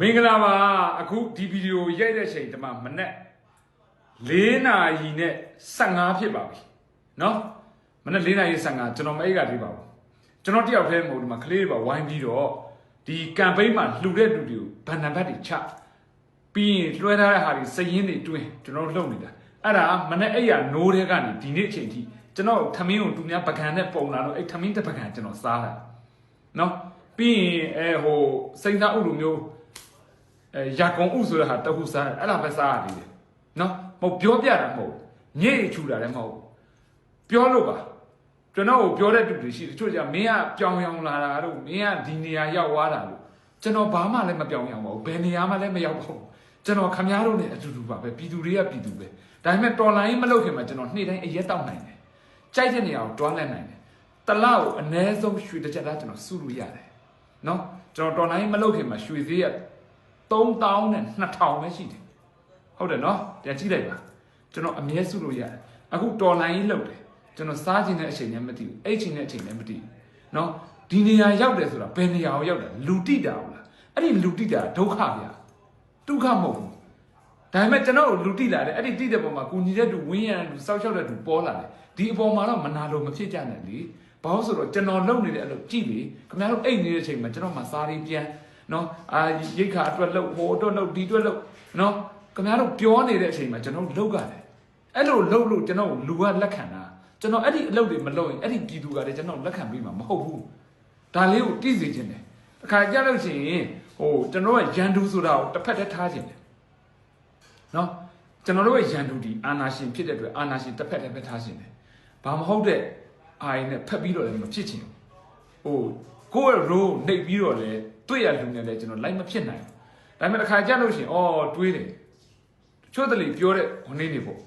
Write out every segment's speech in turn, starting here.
မင်္ဂလာပါအခုဒီဗီဒီယိုရိုက်တဲ့ချိန်တမမနေ့၄နာရီနဲ့15ဖြစ်ပါပြီเนาะမနေ့၄နာရီ15ကျွန်တော်မအိတ်ကလေးပါဘူးကျွန်တော်တယောက်တည်းမဟုတ်ဒီမှာကလေးတွေပါဝိုင်းပြီးတော့ဒီကမ်ပိန်းမှာလှူတဲ့လူတွေကိုဗန်နံပါတ်တွေချပြီးရင်လွှဲထားတဲ့ဟာတွေစည်ရင်းတွေတွင်းကျွန်တော်တို့လုပ်နေတာအဲ့ဒါမနေ့အဲ့ရနိုးတဲ့ကနေဒီနေ့အချိန်ထိကျွန်တော်ထမင်းကိုသူများပကံနဲ့ပုံလာတော့အဲ့ထမင်းတစ်ပကံကျွန်တော်စားတာเนาะပြီးရင်အဲဟိုစိန်သားဥလိုမျိုး အဲရာကုံဥဆိုတဲ့ဟာတခုစားတယ်အဲ့ဒါပဲစားရသေးတယ်နော်မဟုတ်ပြောပြတာမဟုတ်ညိတ်ချူတာလည်းမဟုတ်ပြောလို့ပါကျွန်တော်ကိုပြောတဲ့တူတွေရှိတယ်တချို့ကမင်းကပြောင်းရောင်လာတာတို့မင်းကဒီနေရာရောက်သွားတာလို့ကျွန်တော်ဘာမှလည်းမပြောင်းရောင်ပါဘူးဘယ်နေရာမှလည်းမရောက်ပါဘူးကျွန်တော်ခမားတို့နဲ့အတူတူပါပဲပြည်သူတွေကပြည်သူပဲဒါပေမဲ့တော်လိုင်းမလုပ်ခင်မှာကျွန်တော်နေ့တိုင်းအရက်တောက်နိုင်တယ်ကြိုက်တဲ့နေရာကိုတွားလက်နိုင်တယ်တလောက်ကိုအ ਨੇ ဆုံးရွှေတစ်ချက်သားကျွန်တော်စုလို့ရတယ်နော်ကျွန်တော်တော်လိုင်းမလုပ်ခင်မှာရွှေသေးရ 3000နဲ့2000ပဲရှိတယ်ဟုတ်တယ်နော်ပြန်ကြည့်လိုက်ပါကျွန်တော်အမြဲစုလို့ရတယ်အခုတော်လိုင်းကြီးလောက်တယ်ကျွန်တော်စားခြင်းတဲ့အချိန်နဲ့မသိဘူးအိတ်ခြင်းတဲ့အချိန်နဲ့မသိဘူးနော်ဒီနေရာရောက်တယ်ဆိုတာဘယ်နေရာကိုရောက်တယ်လူတိတာဟုတ်လားအဲ့ဒီလူတိတာဒုက္ခဗျာဒုက္ခမဟုတ်ဘူးဒါပေမဲ့ကျွန်တော်လူတိလာတယ်အဲ့ဒီတိတဲ့ပုံမှာကိုညီတဲ့သူဝင်းရံသူစောက်ရှောက်တဲ့သူပေါ်လာတယ်ဒီအပေါ်မှာတော့မနာလို့မဖြစ်ကြနဲ့လေဘာလို့ဆိုတော့ကျွန်တော်လုံနေတဲ့အလုပ်ကြည့်လေခင်ဗျားတို့အိတ်နေတဲ့အချိန်မှာကျွန်တော်မှစားရင်းပြန် နော်အာရိတ်ခါအတွက်လှုပ်ဟိုအတွက်လှုပ်ဒီအတွက်လှုပ်နော်ခင်ဗျားတို့ပြောနေတဲ့အချိန်မှာကျွန်တော်လှုပ်ရတယ်အဲ့လိုလှုပ်လို့ကျွန်တော်လူကလက်ခံတာကျွန်တော်အဲ့ဒီအလုပ်တွေမလုပ်ရင်အဲ့ဒီပြည်သူကလည်းကျွန်တော်လက်ခံပေးမှာမဟုတ်ဘူးဒါလေးကိုသိစေခြင်းတယ်အခါကြလို့ရှိရင်ဟိုကျွန်တော်ကရန်သူဆိုတာကိုတစ်ဖက်တည်းထားခြင်းတယ်နော်ကျွန်တော်တို့ရဲ့ရန်သူဒီအာနာရှင်ဖြစ်တဲ့အတွက်အာနာရှင်တစ်ဖက်တည်းပဲထားခြင်းတယ်ဘာမဟုတ်တဲ့အာရင်နဲ့ဖက်ပြီးတော့လည်းမဖြစ်ချင်ဘူးဟိုကိုယ့်ရဲ့ role နှိပ်ပြီးတော့လည်း တွေ့ရလူနဲ့လည်းကျွန်တော် live မဖြစ်နိုင်ဘူးဒါပေမဲ့တစ်ခါကြလို့ရှိရင်အော်တွေးတယ်ချို့တလေပြောတဲ့ဟိုနေ့နေပေါ့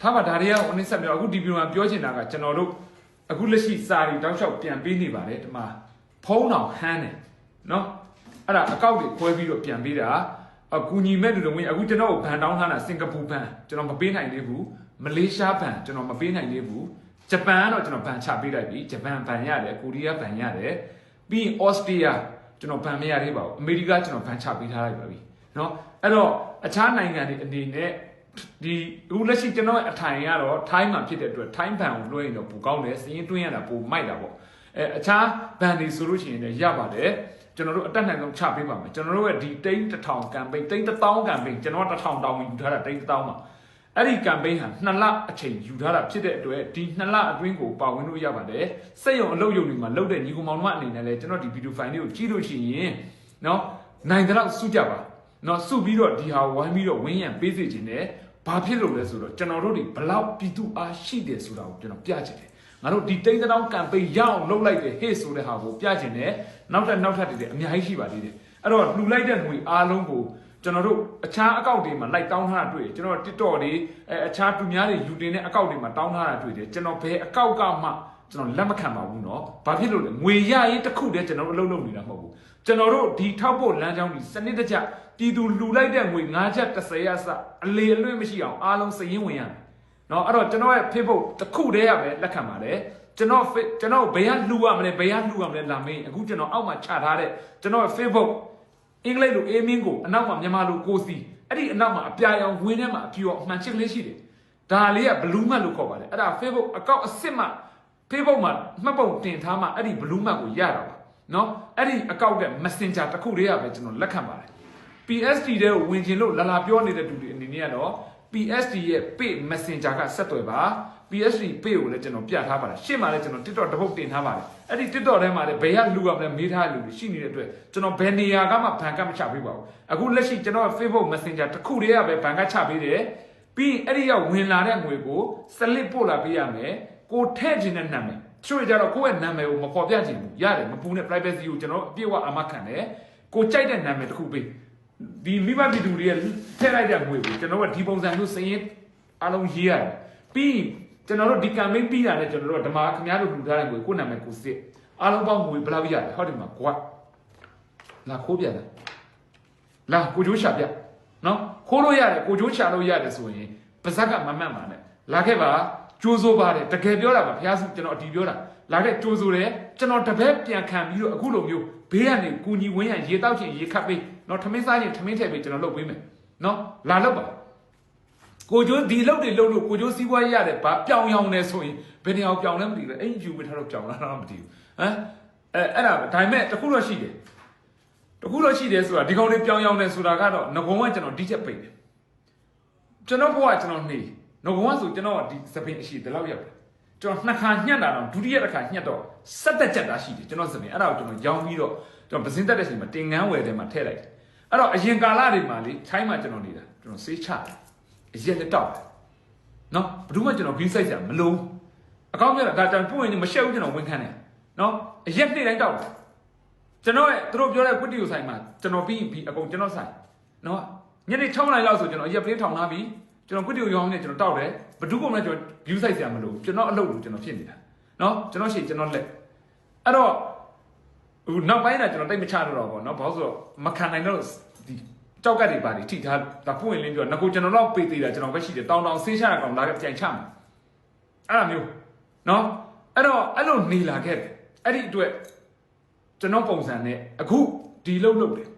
ထားပါဒါတွေကဟိုနေ့ဆက်ပြောအခုဒီဗီဒီယိုမှာပြောချင်တာကကျွန်တော်တို့အခုလက်ရှိစာရီတောက်လျှောက်ပြန်ပေးနေပါတယ်ဒီမှာဖုံးတော်ဟန်းတယ်နော်အဲ့ဒါအကောက်တွေခွဲပြီးတော့ပြန်ပေးတာအကူညီမဲ့လူတွေဝင်အခုကျွန်တော်ဘန်တောင်းထားတာစင်ကာပူဘန်ကျွန်တော်မပေးနိုင်သေးဘူးမလေးရှားဘန်ကျွန်တော်မပေးနိုင်သေးဘူးဂျပန်ကတော့ကျွန်တော်ဘန်ချပေးလိုက်ပြီဂျပန်ဘန်ရတယ်ကိုရီးယားဘန်ရတယ်ပြီးရင်ဩစတြေးလျ ကျွန်တော်ဘန်မရသေးပါဘူးအမေရိကကျွန်တော်ဘန်ချပေးထားလိုက်ပါပြီเนาะအဲ့တော့အခြားနိုင်ငံတွေအနေနဲ့ဒီအခုလက်ရှိကျွန်တော်ရဲ့အထိုင်ကတော့ထိုင်းမှာဖြစ်တဲ့အတွက်ထိုင်းဘန်ကိုလွှဲရင်တော့ပိုကောင်းတယ်စီးရင်တွင်းရတာပိုမိုက်တာပေါ့အဲအခြားဘန်တွေဆိုလို့ရှိရင်လည်းရပါတယ်ကျွန်တော်တို့အတက်နိုင်ဆုံးချပေးပါမယ်ကျွန်တော်တို့ရဲ့ဒီတိန်းတစ်ထောင်ကမ်ပိန်းတိန်းတစ်သောင်းကမ်ပိန်းကျွန်တော်တစ်ထောင်တောင်းယူထားတာတိန်းတစ်သောင်းပါ အဲ့ဒီကမ်ပိန်းဟာနှစ်လအချိန်ယူထားတာဖြစ်တဲ့အတွက်ဒီနှစ်လအတွင်းကိုပါဝင်လို့ရပါတယ်စက်ရုံအလုပ်ရုံတွေမှာလုပ်တဲ့ညီကောင်မောင်တို့အနေနဲ့လည်းကျွန်တော်ဒီဗီဒီယိုဖိုင်လေးကိုကြည့်လို့ရှိရင်เนาะနိုင်တဲ့လောက်စုကြပါเนาะစုပြီးတော့ဒီဟာဝိုင်းပြီးတော့ဝင်းရံပေးစေခြင်းနဲ့ဘာဖြစ်လို့လဲဆိုတော့ကျွန်တော်တို့တွေဘလောက်ပြည်သူအားရှိတယ်ဆိုတာကိုကျွန်တော်ပြချင်တယ်ငါတို့ဒီတိန်းတောင်းကမ်ပိန်းရအောင်လုပ်လိုက်တယ်ဟေ့ဆိုတဲ့ဟာကိုပြချင်တယ်နောက်ထပ်နောက်ထပ်တွေအများကြီးရှိပါသေးတယ်အဲ့တော့လှူလိုက်တဲ့ငွေအားလုံးကို ကျွန်တော်တို့အခြားအကောင့်တွေမှာလိုက်တောင်းထားတာတွေ့ကျွန်တော် TikTok တွေအဲအခြားသူများတွေယူတင်တဲ့အကောင့်တွေမှာတောင်းထားတာတွေ့တယ်ကျွန်တော်ဘယ်အကောင့်ကမှကျွန်တော်လက်မခံပါဘူးเนาะဘာဖြစ်လို့လဲငွေရရေးတစ်ခုတည်းကျွန်တော်တို့အလုပ်လုပ်နေတာမဟုတ်ဘူးကျွန်တော်တို့ဒီထောက်ဖို့လမ်းကြောင်းဒီစနစ်တကျပြည်သူလှူလိုက်တဲ့ငွေ9ချက်30ရစအလေအလွင့်မရှိအောင်အားလုံးစည်ရင်းဝင်ရမယ်เนาะအဲ့တော့ကျွန်တော်ရဲ့ Facebook တစ်ခုတည်းရပဲလက်ခံပါတယ်ကျွန်တော်ကျွန်တော်ဘယ်ကလှူရမလဲဘယ်ကလှူရမလဲလာမေးအခုကျွန်တော်အောက်မှာချထားတဲ့ကျွန်တော်ရဲ့ Facebook အင်္ဂလိပ်လိုအေးမင်းကိုအနောက်မှာမြန်မာလိုကိုစီအဲ့ဒီအနောက်မှာအပြာရောင်ဝင်းထဲမှာအဖြူရောင်အမှန်ချစ်ကလေးရှိတယ်ဒါလေးကဘလူးမတ်လို့ခေါ်ပါတယ်အဲ့ဒါ Facebook အကောင့်အစ်စ်မှ Facebook မှာမှတ်ပုံတင်ထားမှအဲ့ဒီဘလူးမတ်ကိုရတာပါเนาะအဲ့ဒီအကောင့်က Messenger တစ်ခုတည်းရပဲကျွန်တော်လက်ခံပါတယ် PSD တဲ့ကိုဝင်ခြင်းလို့လာလာပြောနေတဲ့သူတွေအနေနဲ့ကတော့ PSD ရဲ့ Pay Messenger ကဆက်သွယ်ပါ PSD Pay ကိုလည်းကျွန်တော်ပြထားပါတယ်ရှေ့မှာလည်းကျွန်တော် TikTok တစ်ပုတ်တင်ထားပါတယ်အဲ့ဒီ TikTok ထဲမှာလည်းဘယ်ကလူကလည်းမေးထားလူတွေရှိနေတဲ့အတွက်ကျွန်တော်ဘယ်နေရာကမှဘဏ်ကမချပေးပါဘူးအခုလက်ရှိကျွန်တော် Facebook Messenger တစ်ခုတည်းကပဲဘဏ်ကချပေးတယ်ပြီးအဲ့ဒီရောက်ဝင်လာတဲ့ငွေကိုစလစ်ပို့လာပေးရမယ်ကိုထည့်ခြင်းတဲ့နာမည်ချို့ကြတော့ကိုယ့်ရဲ့နာမည်ကိုမဖော်ပြခြင်းဘူးရတယ်မပူနဲ့ privacy ကိုကျွန်တော်အပြည့်အဝအာမခံတယ်ကိုကြိုက်တဲ့နာမည်တစ်ခုပေး ဒီမိဘပြည်သူတွေရဲ့ထည့်လိုက်တဲ့ငွေကိုကျွန်တော်ကဒီပုံစံမျိုးစရင်အလုံးရေးရတယ်ပြီးကျွန်တော်တို့ဒီ campaign ပြီးတာနဲ့ကျွန်တော်တို့ဓမ္မခင်ဗျားတို့လူထားတဲ့ငွေကိုနာမည်ကိုစစ်အားလုံးပေါင်းငွေဘယ်လောက်ရလဲဟောဒီမှာကွာလာခိုးပြတယ်လာကိုကျိုးချပြနော်ခိုးလို့ရတယ်ကိုကျိုးချလို့ရတယ်ဆိုရင်ပါဇက်ကမမှတ်ပါနဲ့လာခဲ့ပါကြိုးစိုးပါတယ်တကယ်ပြောတာပါဖះစုကျွန်တော်အတီးပြောတာလာခဲ့ကြိုးစိုးတယ်ကျွန်တော်တပည့်ပြန်ခံပြီးတော့အခုလိုမျိုးဘဘေးကနေကူညီဝင်းရရေတောက်ချင်ရေခတ်ပေး နော်ထမင်းစားချင်ထမင်းထည့်ပေးကျွန်တော်လုပ်ပေးမယ်နော်လာလုပ်ပါကိုကျိုးဒီလုပ်တွေလုပ်လို့ကိုကျိုးစီးပွားရေးရတယ်ဗာပြောင်းရောင်းနေဆိုရင်ဘယ်နေအောင်ပြောင်းလဲမသိဘူးအိမ်ယူပေးထားတော့ပြောင်းလာတော့မသိဘူးဟမ်အဲအဲ့ဒါပဲဒါပေမဲ့တစ်ခုတော့ရှိတယ်တစ်ခုတော့ရှိတယ်ဆိုတာဒီကောင်လေးပြောင်းရောင်းနေဆိုတာကတော့ငကုံကကျွန်တော်ဒီချက်ပိတ်တယ်ကျွန်တော်ဘဝကျွန်တော်နေငကုံကဆိုကျွန်တော်ဒီသပင်အရှိဒီလောက်ရောက်တယ်ကျွန်တော်နှစ်ခါညှက်တာတော့ဒုတိယတစ်ခါညှက်တော့ဆက်တက်ချက်တာရှိတယ်ကျွန်တော်သပင်အဲ့ဒါကိုကျွန်တော်ရောင်းပြီးတော့ကျွန်တော်ပစင်းတက်တဲ့အချိန်မှာတင်ငန်းဝယ်ထဲမှာထည့်လိုက်တယ် အဲ့တော့အရင်ကာလတွေမှာလေထိုင်းမှာကျွန်တော်နေတာကျွန်တော်ဆေးချတယ်အရက်လက်တော့တယ်နော်ဘယ်သူမှကျွန်တော်ဂိမ်းဆိုင်ကြမလုံးအကောင့်ပြတာဒါတန်ပွင့်နေမရှက်ဘူးကျွန်တော်ဝန်ခံတယ်နော်အရက်နေ့တိုင်းတောက်တယ်ကျွန်တော်ရဲ့သူတို့ပြောတဲ့ကွတ္တီကိုဆိုင်မှာကျွန်တော်ပြီးရင်ပြီးအကုန်ကျွန်တော်ဆိုင်နော်ညနေ6နာရီလောက်ဆိုကျွန်တော်ရက်ပလေးထောင်ထားပြီးကျွန်တော်ကွတ္တီကိုရောင်းနေကျွန်တော်တောက်တယ်ဘယ်သူမှလည်းကျွန်တော် view site ဆရာမလို့ကျွန်တော်အလုပ်လို့ကျွန်တော်ဖြစ်နေတာနော်ကျွန်တော်ရှိကျွန်တော်လက်အဲ့တော့ ဟိုနောက်ပိုင်းကကျွန်တော်တိတ်မချတော့တော့ဗောနော်ဘာလို့ဆိုတော့မခံနိုင်တော့ဒီကြောက်ကတ်တွေပါနေထိထားဒါပွင့်လင်းပြောငါကိုကျွန်တော်တော့ပေသေးတာကျွန်တော်ပဲရှိတယ်တောင်းတောင်းဆင်းချရကောင်လာခဲ့ကြိုင်ချမယ်အဲ့လိုမျိုးနော်အဲ့တော့အဲ့လိုနေလာခဲ့တယ်အဲ့ဒီအတွက်ကျွန်တော်ပုံစံနဲ့အခုဒီလုံးလုံးတယ်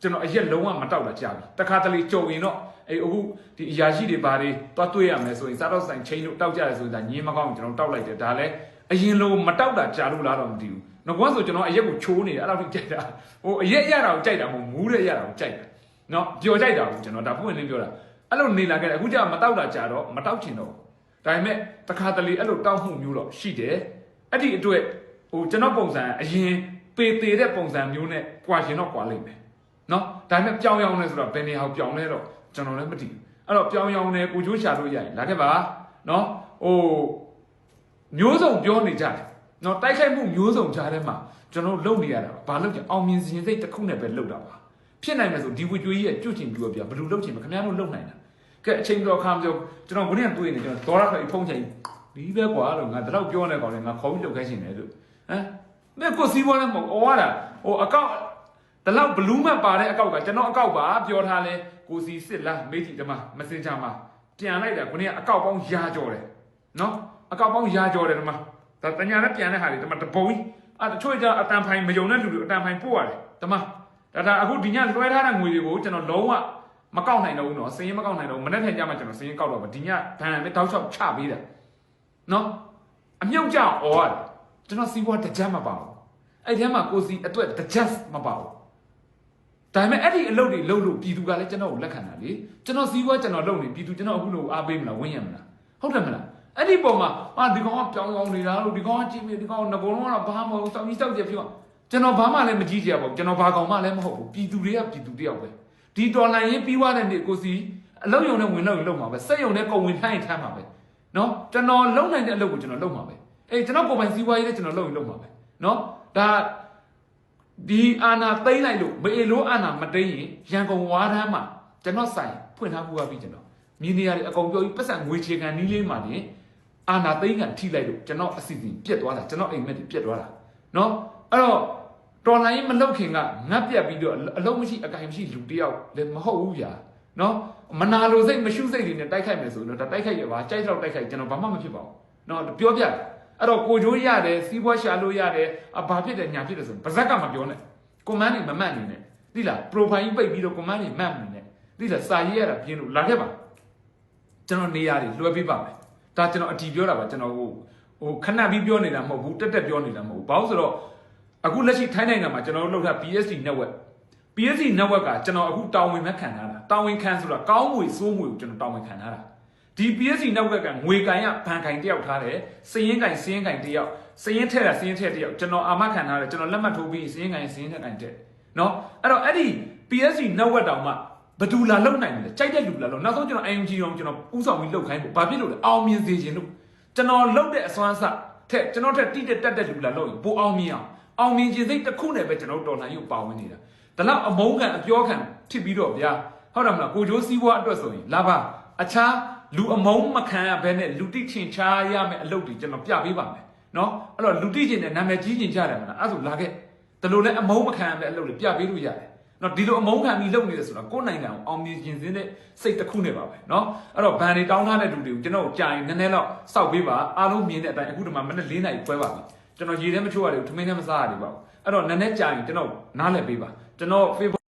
ကျွန်တော်အရက်လုံးဝမတောက်တာကြာပြီတခါတလေကြုံရင်တော့အေးအခုဒီအရာရှိတွေဘာတွေတွားတွေ့ရမယ်ဆိုရင်စားတော့ဆိုင်ချင်းလို့တောက်ကြရဆိုရင်ဒါညင်းမကောင်းကျွန်တော်တောက်လိုက်တယ်ဒါလည်းအရင်လိုမတောက်တာကြာလို့လားတော့မသိဘူး ငကွန်းဆိုကျွန်တော်အရက်ကိုချိုးနေတယ်အဲ့လောက်ထိကြိုက်တာဟိုအရက်ရတာကိုကြိုက်တာမဟုတ်မူးတဲ့ရတာကိုကြိုက်တာနော်ပျော်ကြိုက်တာကိုကျွန်တော်ဒါပွင့်လင်းပြောတာအဲ့လိုနေလာခဲ့တယ်အခုကျမတောက်တာကြာတော့မတောက်ချင်တော့ဒါပေမဲ့တခါတလေအဲ့လိုတောက်မှုမျိုးတော့ရှိတယ်အဲ့ဒီအတွက်ဟိုကျွန်တော်ပုံစံအရင်ပေသေးတဲ့ပုံစံမျိုးနဲ့ကြွာရှင်တော့ကြွာလိမ့်မယ်နော်ဒါပေမဲ့ပြောင်းရောင်းလဲဆိုတော့ဘယ်နေဟာပြောင်းလဲတော့ကျွန်တော်လည်းမသိဘူးအဲ့တော့ပြောင်းရောင်းလဲကိုချိုးရှာလို့ရရင်လာခဲ့ပါနော်ဟိုမျိုးစုံပြောနေကြတယ် နော်တိုက်ခိုက်မှုမျိုးစုံကြားထဲမှာကျွန်တော်လုပ်နေရတာဘာလုပ်ကြအောင်မြင်စင်စိတ်တစ်ခုနဲ့ပဲလုပ်တာပါဖြစ်နိုင်မယ်ဆိုဒီဝီကျွေးကြီးရဲ့ကြွချင်ပြီးတော့ပြဘယ်လိုလုပ်ချင်မခင်ဗျားတို့လုပ်နိုင်တာကဲအချိန်တော်ခါမပြောကျွန်တော်ခုနကတွေ့နေကျွန်တော်ဒေါ်ရဖဖုန်းချိန်ဒီပဲကွာလို့ငါတတော့ပြောနေကောင်လေငါခေါ်ပြီးလုပ်ခိုင်းရှင်တယ်လို့ဟမ်မင်းကိုစီးပွားလည်းမဟုတ်ဩရတာဟိုအကောင့်တလောက်ဘလူးမတ်ပါတဲ့အကောက်ကကျွန်တော်အကောက်ပါပြောထားလဲကိုစီစစ်လားမေးကြည့်တမ messenger မှာပြန်လိုက်တာခုနကအကောက်ပေါင်းရာကြော်တယ်နော်အကောက်ပေါင်းရာကြော်တယ်တမ ဒါတညာနဲ့ပြန်တဲ့ဟာတွေတမတပုံကြီးအဲ့တချို့ကျအတန်ဖိုင်မယုံတဲ့လူတွေအတန်ဖိုင်ပို့ရတယ်တမဒါဒါအခုဒီညလွှဲထားတဲ့ငွေတွေကိုကျွန်တော်လုံးဝမကောက်နိုင်တော့ဘူးနော်စည်ရင်မကောက်နိုင်တော့ဘူးမနေ့ထန်ကြမှာကျွန်တော်စည်ရင်ကောက်တော့ပါဒီညဘန်နဲ့တောက်ချောက်ချပေးတယ်နော်အမြုပ်ကြအောင်អော်ရတယ်ကျွန်တော်စီးပွားတစ်ချက်မပါဘူးအဲ့ထဲမှာကိုစီအတွက်တစ်ချက်မပါဘူးဒါပေမဲ့အဲ့ဒီအလုပ်တွေလုပ်လို့ပြည်သူကလည်းကျွန်တော်ကိုလက်ခံတာလေကျွန်တော်စီးပွားကျွန်တော်လုပ်နေပြည်သူကျွန်တော်အခုလို့အားပေးမလားဝင်းရမလားဟုတ်တယ်မလား အဲ့ဒီပုံမှာအာဒီကောင်ကပြောင်းအောင်နေတာလို့ဒီကောင်ကကြည့်မိဒီကောင်ငကုံလုံးကတော့ဘာမှမဟုတ်စောင်းကြီးစောက်ကြဖြစ်အောင်ကျွန်တော်ဘာမှလည်းမကြည့်ကြပါဘူးကျွန်တော်ဘာကောင်မှလည်းမဟုတ်ဘူးပြည်သူတွေကပြည်သူတယောက်ပဲဒီတော်လိုင်းရင်ပြီးွားတဲ့နေ့ကိုစီအလုပ်ယုံနဲ့ဝင်လို့လုပ်မှာပဲစက်ယုံနဲ့ကုန်ဝင်ထိုင်းထမ်းမှာပဲနော်ကျွန်တော်လုံနိုင်တဲ့အလုပ်ကိုကျွန်တော်လုပ်မှာပဲအေးကျွန်တော်ကိုယ်ပိုင်စီးပွားရေးလည်းကျွန်တော်လုပ်ရင်လုပ်မှာပဲနော်ဒါဒီအာနာသိမ့်လိုက်လို့မအေလို့အာနာမသိမ့်ရင်ရန်ကုန်ဝါးတန်းမှာကျွန်တော်ဆိုင်ဖွင့်ထားပူရပြီကျွန်တော်မြင်းနေရတယ်အကုန်ပြောပြီးပတ်စံငွေချေကန်နီးလေးမှာနေ အာနာသိမ့်ကန်ထိလိုက်လို့ကျွန်တော်အစီအစဉ်ပြက်သွားတာကျွန်တော်အိမ်မက်တွေပြက်သွားတာနော်အဲ့တော့တော်လိုင်းမလုတ်ခင်ကငတ်ပြက်ပြီးတော့အလုံးမရှိအကင်မရှိလူတယောက်လည်းမဟုတ်ဘူးဗျာနော်မနာလိုစိတ်မရှုစိတ်တွေနဲ့တိုက်ခိုက်မယ်ဆိုရင်တော့တိုက်ခိုက်ရပါကြိုက်တော့တိုက်ခိုက်ကျွန်တော်ဘာမှမဖြစ်ပါဘူးနော်ပြောပြတယ်အဲ့တော့ကိုချိုးရတယ်စီးပွားရှာလို့ရတယ်အဘာဖြစ်တယ်ညာဖြစ်တယ်ဆိုပါဇက်ကမပြောနဲ့ကွန်မန်းတွေမမှတ်နေနဲ့သိလား profile ပိတ်ပြီးတော့ကွန်မန်းတွေမှတ်နေနဲ့သိလားစာရေးရတာပြင်းလို့လာခဲ့ပါကျွန်တော်နေရာတွေလွှဲပေးပါမယ် ဒါကျွန်တော်အတီပြောတာပါကျွန်တော်ဟိုဟိုခဏပြီးပြောနေတာမဟုတ်ဘူးတက်တက်ပြောနေတာမဟုတ်ဘူးဘာလို့ဆိုတော့အခုလက်ရှိထိုင်းနိုင်ငံမှာကျွန်တော်တို့လုပ်ထား PSD network PSD network ကကျွန်တော်အခုတာဝန်မဲ့ခံထားတာတာဝန်ခံဆိုတာကောင်းငွေစိုးငွေကိုကျွန်တော်တာဝန်ခံထားတာဒီ PSD network ကငွေကန်ရဘန်ကန်တယောက်ထားတယ်စည်ရင်ကန်စည်ရင်ကန်တယောက်စည်ရင်ထက်တာစည်ရင်ထက်တယောက်ကျွန်တော်အာမခံထားတယ်ကျွန်တော်လက်မှတ်ထိုးပြီးစည်ရင်ကန်စည်ရင်ထက်ကန်တဲ့နော်အဲ့တော့အဲ့ဒီ PSD network တောင်မှ ဘယ်သူလာလုံနိုင်လဲကြိုက်တဲ့လူလာလုံနောက်ဆုံးကျွန်တော် IMG တော့ကျွန်တော်ဥဆောင်ပြီးလှုပ်ခိုင်းဖို့ဘာဖြစ်လို့လဲအောင်မြင်စေခြင်းလို့ကျွန်တော်လှုပ်တဲ့အစွမ်းအစထက်ကျွန်တော်ထက်တိတက်တက်တဲ့လူလာလုံရင်ပိုအောင်မြင်အောင်အောင်မြင်ခြင်းစိတ်တစ်ခုနဲ့ပဲကျွန်တော်တော်လှန်ရုပ်ပါဝင်နေတာဒါလောက်အမုန်းခံအပြောခံဖြစ်ပြီးတော့ဗျာဟုတ်တယ်မလားကိုကျိုးစည်းဝါအတွက်ဆိုရင်လာပါအခြားလူအမုန်းမခံရဘဲနဲ့လူတိချင်ချာရမယ့်အလုပ်တွေကျွန်တော်ပြပေးပါမယ်နော်အဲ့တော့လူတိချင်တဲ့နာမည်ကြီးချင်ကြတယ်မလားအဲ့ဆိုလာခဲ့ဒါလို့လည်းအမုန်းမခံရမယ့်အလုပ်တွေပြပေးလို့ရတယ် နော်ဒီလိုအမုန်းခံပြီးလုပ်နေတယ်ဆိုတော့ကိုယ်နိုင်ငံကိုအောင်မြင်ခြင်းစင်းတဲ့စိတ်တစ်ခုနဲ့ပါပဲနော်အဲ့တော့ဘန်တွေတောင်းထားတဲ့လူတွေကိုကျွန်တော်ကြာရင်နည်းနည်းတော့စောက်ပေးပါအားလုံးမြင်တဲ့အတိုင်းအခုဒီမှာမနေ့၄နာရီပွဲပါပြီကျွန်တော်ရေထဲမချိုးရတယ်ထမင်းထဲမစားရတယ်ပါဘူးအဲ့တော့နည်းနည်းကြာရင်ကျွန်တော်နားလည်ပေးပါကျွန်တော် Facebook